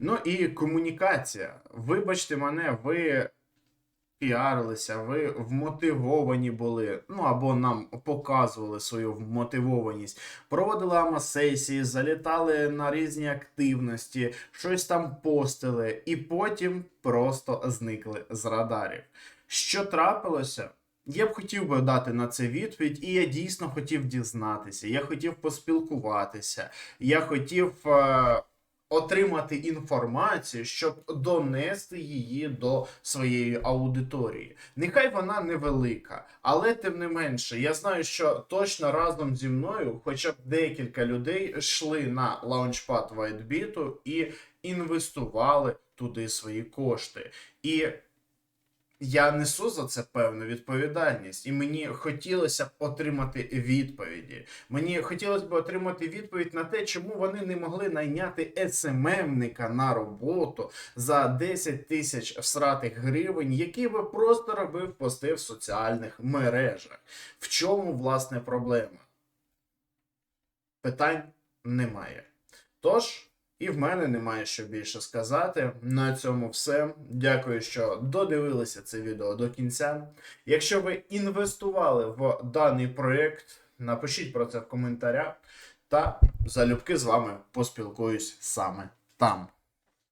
Ну і комунікація. Вибачте мене, ви піарилися, ви вмотивовані були, ну або нам показували свою вмотивованість, проводили амасесії, залітали на різні активності, щось там постили, і потім просто зникли з радарів. Що трапилося? Я б хотів би дати на це відповідь, і я дійсно хотів дізнатися. Я хотів поспілкуватися. Я хотів е, отримати інформацію, щоб донести її до своєї аудиторії. Нехай вона невелика, але тим не менше, я знаю, що точно разом зі мною, хоча б декілька людей йшли на лаунчпад WhiteBit і інвестували туди свої кошти. І я несу за це певну відповідальність, і мені хотілося б отримати відповіді. Мені хотілося б отримати відповідь на те, чому вони не могли найняти СММника на роботу за 10 тисяч всратих гривень, який би просто робив пости в соціальних мережах. В чому власне проблема? Питань немає. Тож. І в мене немає що більше сказати. На цьому все. Дякую, що додивилися це відео до кінця. Якщо ви інвестували в даний проєкт, напишіть про це в коментарях. Та залюбки з вами поспілкуюсь саме там.